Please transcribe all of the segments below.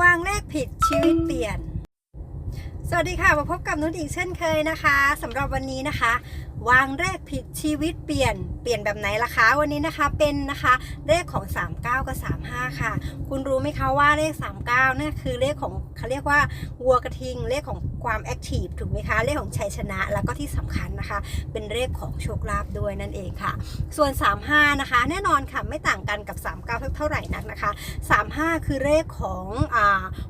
วางเลขผิดชีวิตเปลี่ยน สวัสดีค่ะ มาพบกับนุชอีกเช่นเคยนะคะสำหรับวันนี้นะคะ วางเลขผิดชีวิตเปลี่ยนเปลี่ยนแบบไหนล่ะคะ วันนี้นะคะเป็นนะคะเลขของ 39 กับ 35 ค่ะ คุณรู้ไหมคะว่าเลข 39นั่นคือเลขของเขาเรียกว่าวัวกระทิงเลขของความแอคทีฟถูกไหมคะ เลขของชัยชนะแล้วก็ที่สำคัญนะคะ เป็นเลขของโชคลาภด้วยนั่นเองค่ะ ส่วน 35 นะคะ แน่นอนค่ะไม่ต่างกันกับ 39 เท่าไหร่นักนะคะ 35 คือเลขของอ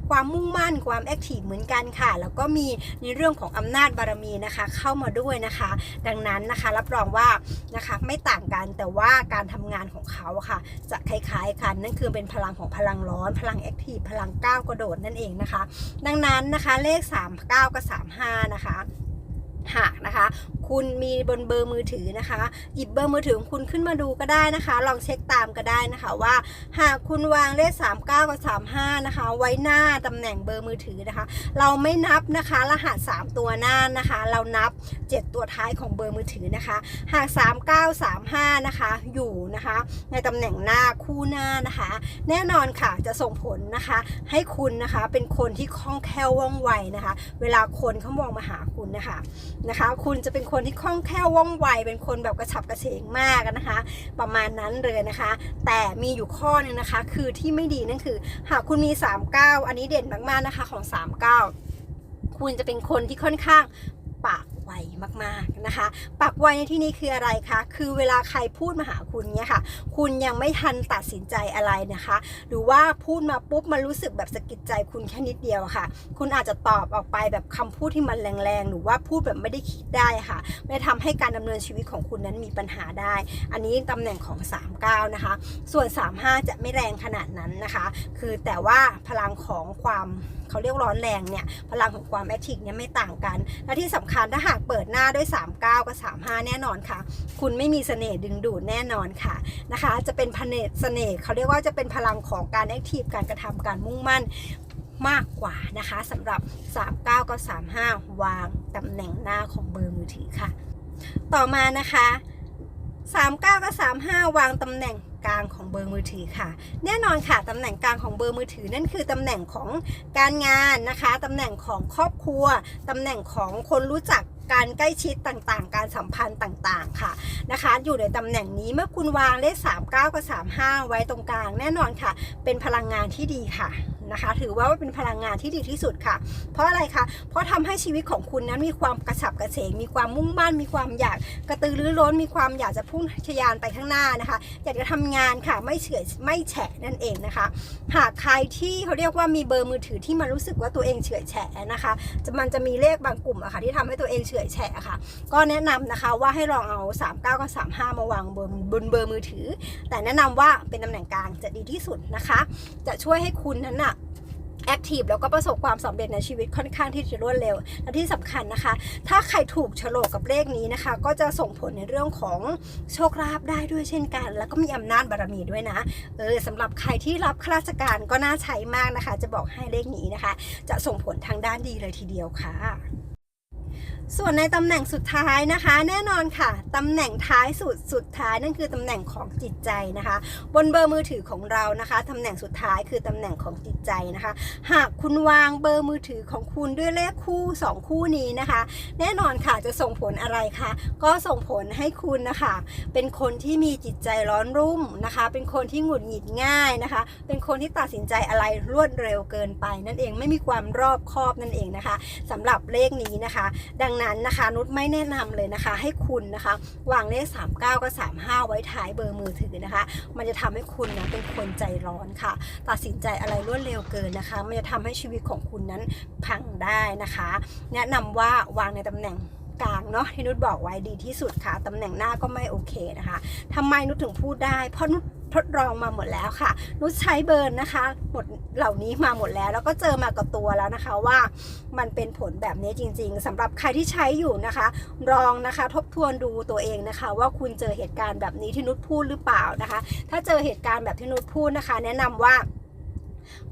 ความมุ่งมั่นความแอคทีฟเหมือนกันค่ะ แล้วก็มีในเรื่องของอำนาจบารมีนะคะ เข้ามาด้วยนะคะ ดังนั้นนะคะ รับรองว่านะคะไม่ต่างกันแต่ว่าการทำงานของเขาค่ะ จะคล้ายๆกันนั่นคือเป็นพลังของพลังร้อน พลังแอคทีฟพลังก้าวกระโดดนั่นเองนะคะ ดังนั้นนะคะเลข 39 กับ 35 นะคะหากนะ คุณมีบนเบอร์มือถือนะคะ หยิบเบอร์มือถือของคุณขึ้นมาดูก็ได้นะคะ ลองเช็คตามก็ได้นะคะว่า หากคุณวางเลข 39 กับ 35 นะคะ ไว้หน้าตำแหน่งเบอร์มือถือนะคะ เราไม่นับนะคะ รหัส 3 ตัวหน้านะคะ เรานับ 7 ตัวท้ายของเบอร์มือถือนะคะ หาก 3935 นะคะ อยู่นะคะ ในตำแหน่งหน้าคู่หน้านะคะ แน่นอนค่ะจะส่งผลนะคะ ให้คุณนะคะเป็นคนที่คล่องแคล่วว่องไวนะคะ เวลาคนเขามองมาหาคุณนะคะนะคะ คุณจะเป็นคนที่คล่องแคล่วว่องไว เป็นคนแบบกระฉับกระเฉงมากนะคะ ประมาณนั้นเลยนะคะ แต่มีอยู่ข้อนึงนะคะ คือที่ไม่ดีนั่นคือ หากคุณมี 39 อันนี้เด่นมากๆนะคะของ 39 คุณจะเป็นคนที่ค่อนข้างปาก ไวมากๆนะคะ ปากไวในที่นี้คืออะไรคะ คือเวลาใครพูดมาหาคุณเนี่ยค่ะ คุณยังไม่ทันตัดสินใจอะไรนะคะ หรือว่าพูดมาปุ๊บมันรู้สึกแบบสะกิดใจคุณแค่นิดเดียวค่ะ คุณอาจจะตอบออกไปแบบคำพูดที่มันแรงๆ หรือว่าพูดแบบไม่ได้คิดได้ค่ะไม่ทำให้การดำเนินชีวิตของคุณนั้นมีปัญหาได้ อันนี้ตำแหน่งของ 39 นะคะ ส่วน 35 จะไม่แรงขนาดนั้นนะคะ คือแต่ว่าพลังของความเขาเรียกร้อนแรงเนี่ยพลังของความแอคทีฟเนี่ยไม่ต่างกัน และที่สำคัญถ้าหากเปิดหน้าด้วย 39 กับ 35 แน่นอนค่ะ คุณไม่มีเสน่ห์ดึงดูดแน่นอนค่ะนะคะ จะเป็นพเนเสน่ห์เขาเรียกว่าจะเป็นพลังของการแอคทีฟการกระทำการมุ่งมั่นมากกว่านะคะสำหรับ 39 กับ 35 วางตำแหน่งหน้าของเบอร์มือถือค่ะ ต่อมานะคะ 39 กับ 35 วางตำแหน่งกลางของเบอร์มือถือค่ะ แน่นอนค่ะตำแหน่งกลางของเบอร์มือถือนั่นคือตำแหน่งของการงานนะคะตำแหน่งของครอบครัวตำแหน่งของคนรู้จักการใกล้ชิดต่างๆ การสัมพันธ์ต่างๆ ค่ะนะคะ อยู่ในตำแหน่งนี้เมื่อคุณวางเลข 39 กับ 35 ไว้ตรงกลาง แน่นอนค่ะ เป็นพลังงานที่ดีค่ะ นะคะ ถือว่าเป็นพลังงานที่ดีที่สุดค่ะ เพราะอะไรคะ เพราะทำให้ชีวิตของคุณนั้นมีความกระฉับกระเฉง มีความมุ่งมั่น มีความอยากกระตือรือร้น มีความอยากจะพุ่งทะยานไปข้างหน้านะคะ อยากจะทำงานค่ะไม่เฉื่อยไม่แฉะนั่นเองนะคะ หากใครที่เขาเรียกว่ามีเบอร์มือถือที่มันรู้สึกว่าตัวเองเฉื่อยแฉะนะคะจะมันจะมีเลขบางกลุ่มอะค่ะที่ทำให้ตัวเองเฉื่อยแฉะค่ะ ก็แนะนำนะคะว่าให้ลองเอา 39กับ35 มาวางบนบนเบอร์มือถือ แต่แนะนำว่าเป็นตำแหน่งกลางจะดีที่สุดนะคะ จะช่วยให้คุณนั้นอะแอคทีฟแล้วก็ประสบความสำเร็จในชีวิตค่อนข้างที่จะรวดเร็ว และที่สำคัญนะคะ ถ้าใครถูกโฉลกกับเลขนี้นะคะ ก็จะส่งผลในเรื่องของโชคลาภได้ด้วยเช่นกัน แล้วก็มีอำนาจบารมีด้วยนะ เออสำหรับใครที่รับข้าราชการก็น่าใช้มากนะคะ จะบอกให้เลขนี้นะคะ จะส่งผลทางด้านดีเลยทีเดียวค่ะ ส่วนในตำแหน่งสุดท้ายนะคะ แน่นอนค่ะตำแหน่งท้ายสุดสุดท้ายนั่นคือตำแหน่งของจิตใจนะคะ บนเบอร์มือถือของเรานะคะตำแหน่งสุดท้ายคือตำแหน่งของจิตใจนะคะ หากคุณวางเบอร์มือถือของคุณด้วยเลขคู่ 2 คู่นี้นะคะ แน่นอนค่ะจะส่งผลอะไรคะก็ส่งผลให้คุณนะคะ เป็นคนที่มีจิตใจร้อนรุ่มนะคะ เป็นคนที่หงุดหงิดง่ายนะคะ เป็นคนที่ตัดสินใจอะไรรวดเร็วเกินไป นั่นเองไม่มีความรอบคอบนั่นเองนะคะสำหรับเลขนี้นะคะ ดังนั้นนะคะนุชไม่แนะนำเลยนะคะ ให้คุณนะคะ วางเลข 39 กับ 35 ไว้ท้ายเบอร์มือถือนะคะ มันจะทำให้คุณนะเป็นคนใจร้อนค่ะ ตัดสินใจอะไรรวดเร็วเกินนะคะ มันจะทำให้ชีวิตของคุณนั้นพังได้นะคะ แนะนำว่าวางในตำแหน่งกลางเนาะที่นุชบอกไว้ดีที่สุดค่ะตำแหน่งหน้าก็ไม่โอเคนะคะทำไมนุชถึงพูดได้ เพราะนุช ทดลองมาหมดแล้วค่ะ นุชใช้เบิร์นนะคะหมดเหล่านี้มาหมดแล้ว แล้วก็เจอมากับตัวแล้วนะคะว่ามันเป็นผลแบบนี้จริง ๆสำหรับใครที่ใช้อยู่นะคะ ลองนะคะทบทวนดูตัวเองนะคะ ว่าคุณเจอเหตุการณ์แบบนี้ที่นุชพูดหรือเปล่านะคะ ถ้าเจอเหตุการณ์แบบที่นุชพูดนะคะ แนะนำว่า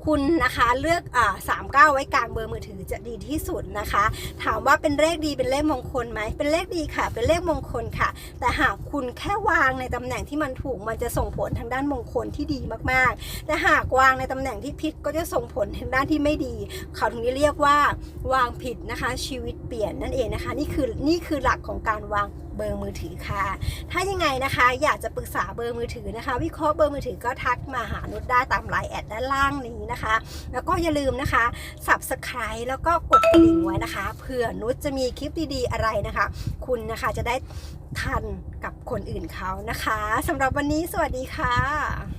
คุณนะคะเลือกอ่าสามเก้าไว้กลางเบอร์มือถือจะดีที่สุดนะคะ ถามว่าเป็นเลขดีเป็นเลขมงคลไหมเป็นเลขดีค่ะ เป็นเลขมงคลค่ะ แต่หากคุณแค่วางในตำแหน่งที่มันถูกมันจะส่งผลทางด้านมงคลที่ดีมากๆ แต่หากวางในตำแหน่งที่ผิดก็จะส่งผลทางด้านที่ไม่ดีเขาถึงได้เรียกว่าวางผิดนะคะชีวิตเปลี่ยนนั่นเองนะคะ นี่คือนี่คือหลักของการวาง เบอร์มือถือค่ะ ถ้ายังไงนะคะอยากจะปรึกษาเบอร์มือถือนะคะ วิเคราะห์เบอร์มือถือก็ทักมาหานุชได้ตามไลน์แอดด้านล่างนี้นะคะ แล้วก็อย่าลืมนะคะ subscribe แล้วก็กดกระดิ่งไว้นะคะเผื่อนุชจะมีคลิปดีๆอะไรนะคะ คุณนะคะจะได้ทันกับคนอื่นเขานะคะสำหรับวันนี้สวัสดีค่ะ